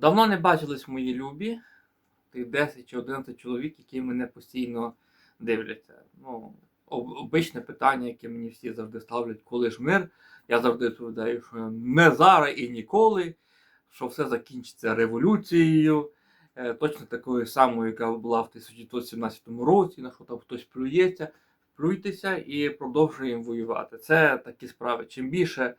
Давно не бачились мої любі, тих 10 чи 11 чоловік, які мене постійно дивляться. Ну, обичне питання, яке мені всі завжди ставлять, коли ж мир. Я завжди відповідаю, що не зараз і ніколи, що все закінчиться революцією, е, точно такою самою, яка була в 1917 році, на що там хтось плюється, плюйтеся і продовжуємо воювати. Це такі справи. Чим більше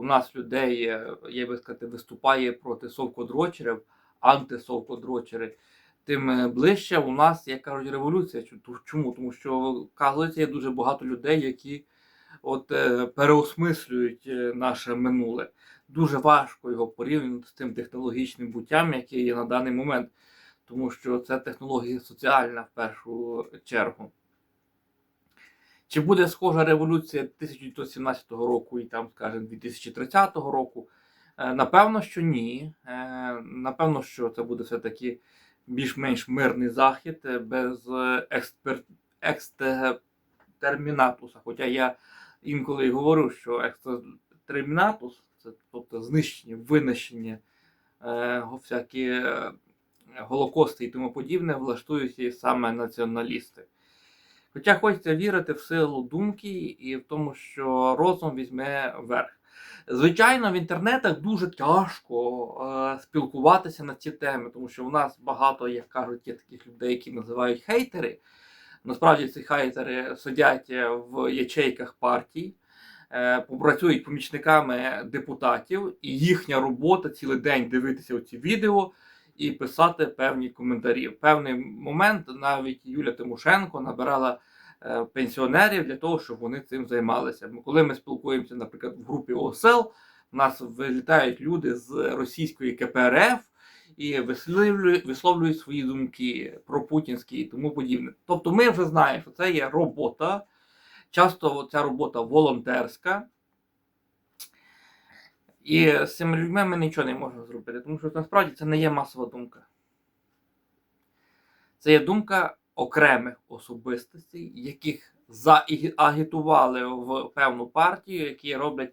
у нас людей, е, я би сказати, виступає проти совкодрочерів, антисовкодрочери, тим е, ближче у нас, як кажуть, революція. Чому? Тому що, кажуть, є дуже багато людей, які от, е, переосмислюють наше минуле. Дуже важко його порівняти з тим технологічним буттям, яке є на даний момент, тому що це технологія соціальна в першу чергу. Чи буде схожа революція 1917 року і там, скажімо, 2030 року? Е, Напевно, що ні. Е, Напевно, що це буде все-таки більш-менш мирний захід е, без експер... Хоча я інколи й говорю, що екстермінатус це тобто знищення, винищення, всякі голокости і тому подібне, влаштують і саме націоналісти. Хоча хочеться вірити в силу думки і в тому, що розум візьме верх. Звичайно, в інтернетах дуже тяжко е, спілкуватися на ці теми, тому що в нас багато, як кажуть, є таких людей, які називають хейтери. Насправді ці хейтери сидять в ячейках партій, е, попрацюють помічниками депутатів, і їхня робота цілий день дивитися ці відео і писати певні коментарі. В певний момент навіть Юля Тимошенко набирала е, пенсіонерів для того, щоб вони цим займалися. Коли ми спілкуємося, наприклад, в групі ОСЕЛ, в нас вилітають люди з російської КПРФ і висловлюють, висловлюють свої думки про путінські і тому подібне. Тобто ми вже знаємо, що це є робота. Часто ця робота волонтерська. І з цими людьми ми нічого не можемо зробити, тому що насправді це не є масова думка. Це є думка окремих особистостей, яких заагітували в певну партію, які роблять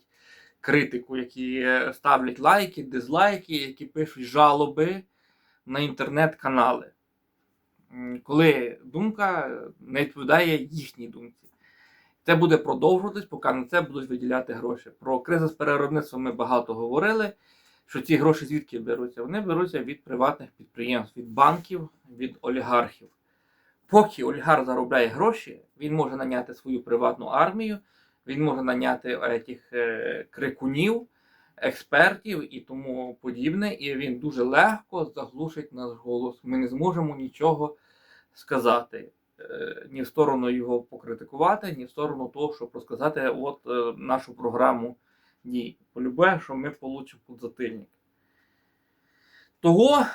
критику, які ставлять лайки, дизлайки, які пишуть жалоби на інтернет-канали. Коли думка не відповідає їхній думці. Це буде продовжуватись, поки на це будуть виділяти гроші. Про кризис переробництва ми багато говорили. Що ці гроші звідки беруться? Вони беруться від приватних підприємств, від банків, від олігархів. Поки олігарх заробляє гроші, він може наняти свою приватну армію, він може наняти етих, е, крикунів, експертів і тому подібне, і він дуже легко заглушить наш голос. Ми не зможемо нічого сказати е, ні в сторону його покритикувати, ні в сторону того, щоб розказати от е, нашу програму дій. Полюбе, що ми получимо подзатильник. Того,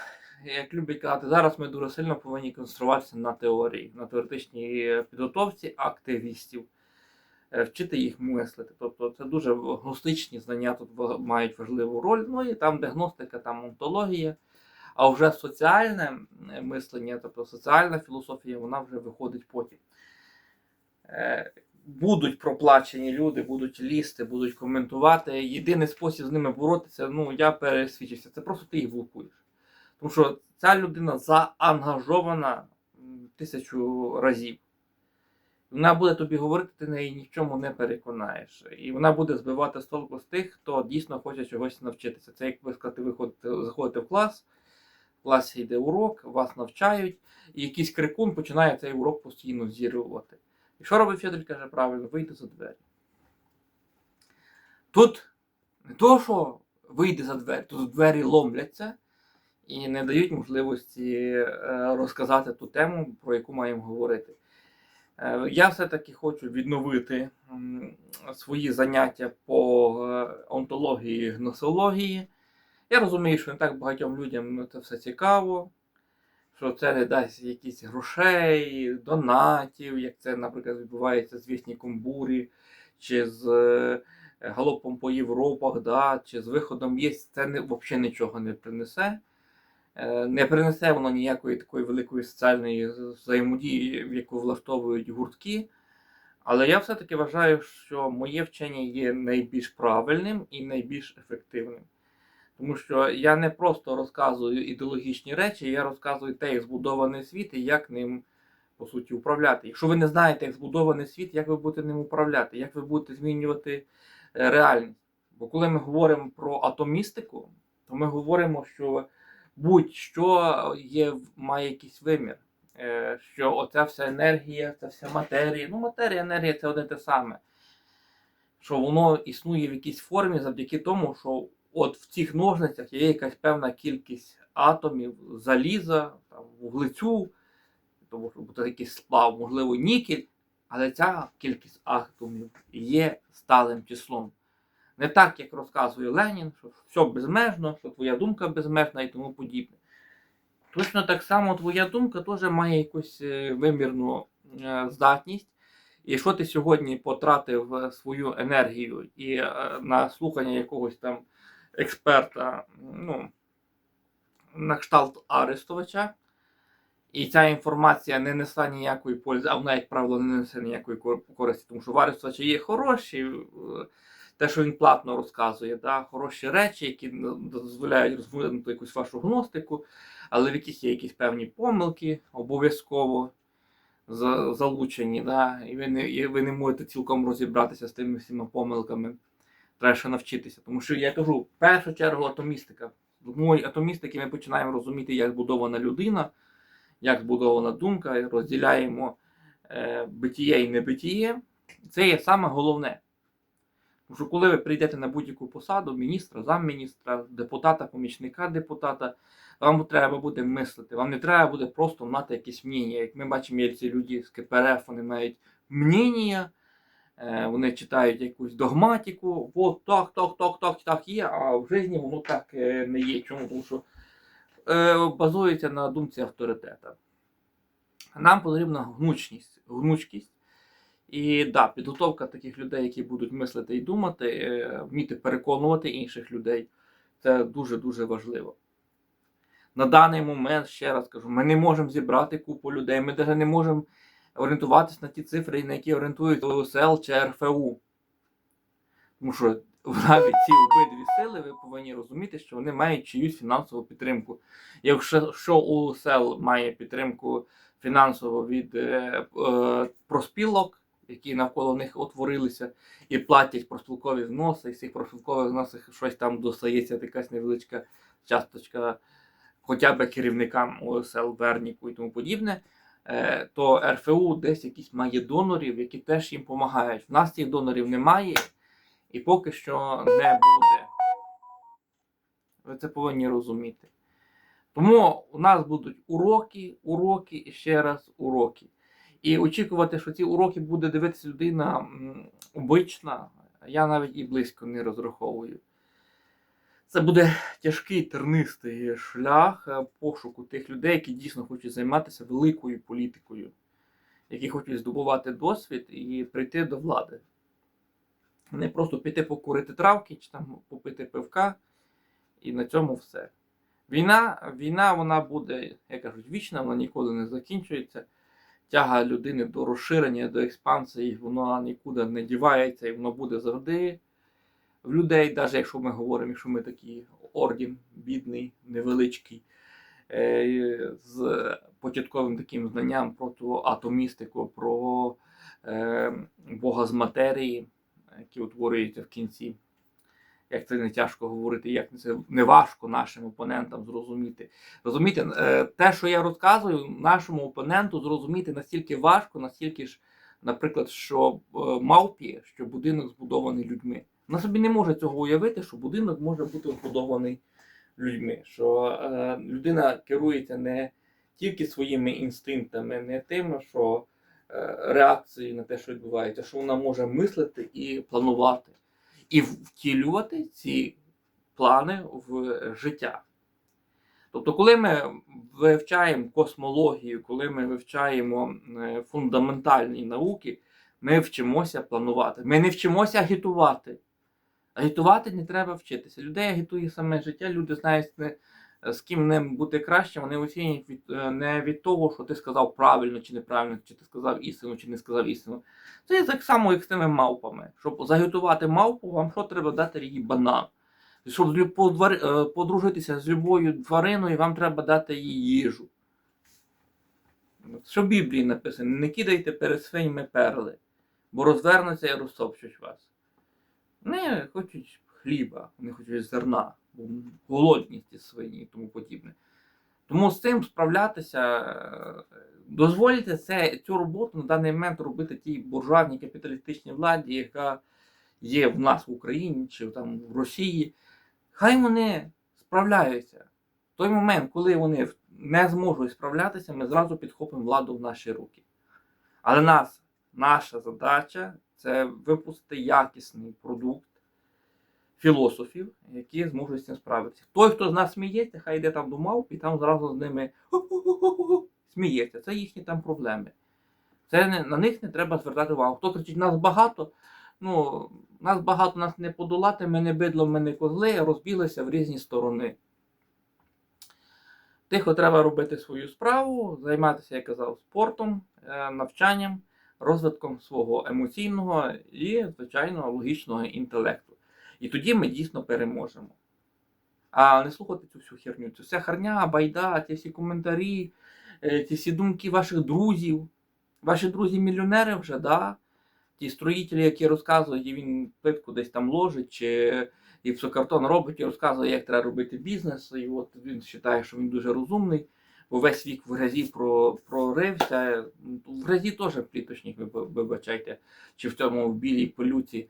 як люблять казати, зараз ми дуже сильно повинні концентруватися на теорії, на теоретичній підготовці активістів, е, вчити їх мислити. Тобто це дуже гностичні знання тут мають важливу роль. Ну і там, де гностика, там онтологія. А вже соціальне е, мислення, тобто соціальна філософія, вона вже виходить потім. Е, Будуть проплачені люди, будуть лізти, будуть коментувати. Єдиний спосіб з ними боротися, ну я пересвідчився, це просто ти їх блокуєш. Тому що ця людина заангажована тисячу разів. Вона буде тобі говорити, ти неї ні не переконаєш. І вона буде збивати з толку з тих, хто дійсно хоче чогось навчитися. Це як ви сказати, ви заходите в клас, класі йде урок, вас навчають, і якийсь крикун починає цей урок постійно зірвувати. І що робить вчитель, каже правильно, вийти за двері. Тут не то, що вийде за двері, тут двері ломляться і не дають можливості е, розказати ту тему, про яку маємо говорити. Е, Я все-таки хочу відновити свої заняття по е, онтології і гносології. Я розумію, що не так багатьом людям це все цікаво, що це не дасть якісь грошей, донатів, як це, наприклад, відбувається з вісніком бурі, чи з е, галопом по Європах, да, чи з виходом є, це не, взагалі нічого не принесе. Е, Не принесе воно ніякої такої великої соціальної взаємодії, в яку влаштовують гуртки. Але я все-таки вважаю, що моє вчення є найбільш правильним і найбільш ефективним. Тому що я не просто розказую ідеологічні речі, я розказую те, як збудований світ і як ним по суті управляти. Якщо ви не знаєте, як збудований світ, як ви будете ним управляти, як ви будете змінювати е, реальність. Бо коли ми говоримо про атомістику, то ми говоримо, що будь-що є, має якийсь вимір. Е, Що оця вся енергія, ця вся матерія, ну матерія, енергія це одне те саме. Що воно існує в якійсь формі завдяки тому, що от в цих ножницях є якась певна кількість атомів, заліза, там, вуглецю, тому що буде якийсь сплав, можливо, нікель, але ця кількість атомів є сталим числом. Не так, як розказує Ленін, що все безмежно, що твоя думка безмежна і тому подібне. Точно так само твоя думка теж має якусь е, вимірну е, здатність. І якщо ти сьогодні потратив е, свою енергію і на слухання якогось там експерта, ну, на кшталт Арестовича, і ця інформація не несла ніякої пользи, а вона, як правило, не несе ніякої користі, тому що в Арестовича є хороші, е, те, що він платно розказує, да, хороші речі, які дозволяють розвинути якусь вашу гностику, але в яких є якісь певні помилки обов'язково залучені, да, і ви не, і ви не можете цілком розібратися з тими всіма помилками. Треба ще навчитися. Тому що я кажу, в першу чергу атомістика. З моєї атомістики ми починаємо розуміти, як збудована людина, як збудована думка, розділяємо е, битіє і небитіє. Це є саме головне. Тому що коли ви прийдете на будь-яку посаду, міністра, замміністра, депутата, помічника депутата, вам треба буде мислити. Вам не треба буде просто мати якісь мнення. Як ми бачимо, є ці люди з КПРФ, вони мають мнення, вони читають якусь догматику, от так, так, так, так, так є, а в житті воно так е, не є. Чому? Тому що е, базується на думці авторитета. Нам потрібна гнучність, гнучкість. І да, підготовка таких людей, які будуть мислити і думати, е, вміти переконувати інших людей, це дуже-дуже важливо. На даний момент, ще раз кажу, ми не можемо зібрати купу людей, ми навіть не можемо орієнтуватися на ті цифри, на які орієнтують ОСЛ чи РФУ. Тому що навіть ці обидві сили, ви повинні розуміти, що вони мають чиюсь фінансову підтримку. Якщо що УСЛ має підтримку фінансово від е, е, проспілок, які навколо них утворилися, і платять проспілкові взноси, і з цих проспілкових взносів щось там достається, якась невеличка часточка хоча б керівникам ОСЛ, Верніку і тому подібне, то РФУ десь якісь має донорів, які теж їм допомагають. В нас цих донорів немає і поки що не буде. Ви це повинні розуміти. Тому у нас будуть уроки, уроки і ще раз уроки. І очікувати, що ці уроки буде дивитися людина обична, я навіть і близько не розраховую. Це буде тяжкий тернистий шлях е, пошуку тих людей, які дійсно хочуть займатися великою політикою, які хочуть здобувати досвід і прийти до влади. Не просто піти покурити травки чи там попити пивка, і на цьому все. Війна, війна вона буде, як кажуть, вічна, вона ніколи не закінчується. Тяга людини до розширення, до експансії, вона нікуди не дівається, і воно буде завжди в людей, навіть якщо ми говоримо, що ми такий орден бідний, невеличкий, е, з початковим таким знанням про ту атомістику, про е, Бога з матерії, який утворюється в кінці. Як це не тяжко говорити, як це не важко нашим опонентам зрозуміти. Розумієте, е, те, що я розказую, нашому опоненту зрозуміти настільки важко, настільки ж, наприклад, що мавпі, що будинок збудований людьми. Вона собі не може цього уявити, що будинок може бути збудований людьми. Що е, людина керується не тільки своїми інстинктами, не тим, що е, реакцією на те, що відбувається, що вона може мислити і планувати, і втілювати ці плани в життя. Тобто, коли ми вивчаємо космологію, коли ми вивчаємо е, фундаментальні науки, ми вчимося планувати. Ми не вчимося агітувати. Агітувати не треба вчитися. Людей агітує саме життя, люди знають, з ким ним бути краще, вони оцінюють від, е, не від того, що ти сказав правильно чи неправильно, чи ти сказав істину, чи не сказав істину. Це так само, як з тими мавпами. Щоб заготувати мавпу, вам що треба дати їй банан. Щоб е, подружитися з любою твариною, вам треба дати їй їжу. Що в Біблії написано, не кидайте перед свинями перли, бо розвернуться і розтопчуть вас. Вони хочуть хліба, вони хочуть зерна, бо голодні ті свині і тому подібне. Тому з цим справлятися, е, це, цю роботу на даний момент робити тій буржуазній капіталістичній владі, яка є в нас в Україні чи там в Росії. Хай вони справляються. В той момент, коли вони не зможуть справлятися, ми зразу підхопимо владу в наші руки. Але нас, наша задача це випустити якісний продукт філософів, які зможуть з цим справитися. Той, хто з нас сміється, хай йде там до мавп і там зразу з ними сміється. Це їхні там проблеми. Це не, на них не треба звертати увагу. Хто кричить, нас багато, ну, нас багато нас не подолати, ми не бидло, ми не козли, розбілися в різні сторони. Тихо треба робити свою справу, займатися, як казав, спортом, е, навчанням, розвитком свого емоційного і, звичайно, логічного інтелекту. І тоді ми дійсно переможемо. А не слухати цю всю херню. Цю вся херня, байда, ці всі коментарі, е, ці всі думки ваших друзів. Ваші друзі мільйонери вже, да? Ті строїтелі, які розказують, і він плитку десь там ложить, чи гіпсокартон робить і розказує, як треба робити бізнес. І от він вважає, що він дуже розумний, бо весь вік в грязі про, прорився. В грязі теж пліточник, ви вибачайте, чи в цьому в білій полюці,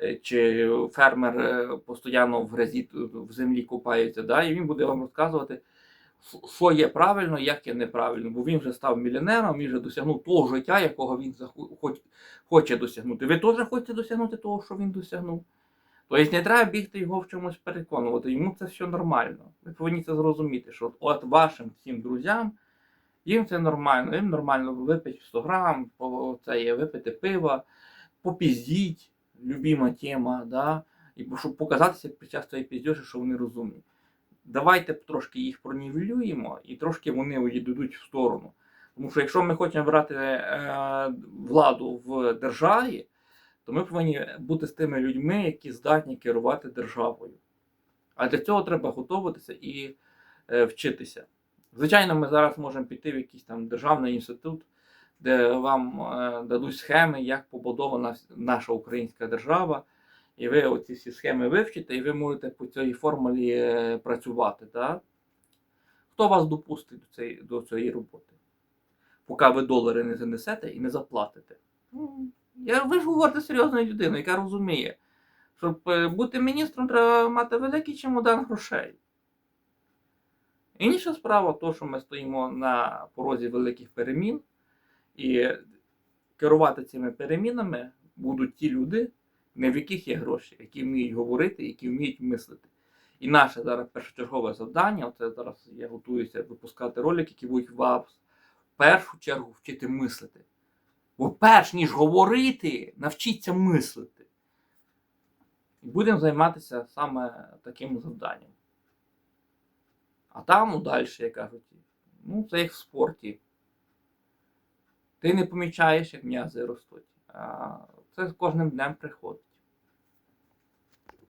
е, чи фермер е, постійно в грязі в землі купається. Да? І він буде вам розказувати, що є правильно, як є неправильно, бо він вже став мільйонером, він вже досягнув того життя, якого він хоч- хоче досягнути. Ви теж хочете досягнути того, що він досягнув. Тобто не треба бігти його в чомусь переконувати, йому це все нормально. Ви повинні це зрозуміти, що от вашим всім друзям, їм це нормально, їм нормально випити 100 грам, це є, випити пива, попіздіть, любима тема, да? і щоб показатися під час цієї піздьоші, що вони розумні. Давайте трошки їх пронівелюємо і трошки вони відійдуть в сторону. Тому що якщо ми хочемо брати е, владу в державі, то ми повинні бути з тими людьми, які здатні керувати державою. А для цього треба готуватися і е, вчитися. Звичайно, ми зараз можемо піти в якийсь там державний інститут, де вам е, дадуть схеми, як побудована наша українська держава. І ви оці всі схеми вивчите, і ви можете по цій формулі е, працювати. Так? Хто вас допустить до цієї, до цієї роботи? Поки ви долари не занесете і не заплатите. Я, ви ж говорите серйозною людиною, яка розуміє, щоб е, бути міністром, треба мати великий чемодан грошей. Інша справа, то, що ми стоїмо на порозі великих перемін, і керувати цими перемінами будуть ті люди, не в яких є гроші, які вміють говорити, які вміють мислити. І наше зараз першочергове завдання, оце зараз я готуюся випускати ролики, які будуть вас в першу чергу вчити мислити. Бо перш ніж говорити, навчіться мислити. І будемо займатися саме таким завданням. А там ну, далі, як кажуть, ну, це як в спорті. Ти не помічаєш, як м'язи ростуть. А це з кожним днем приходить.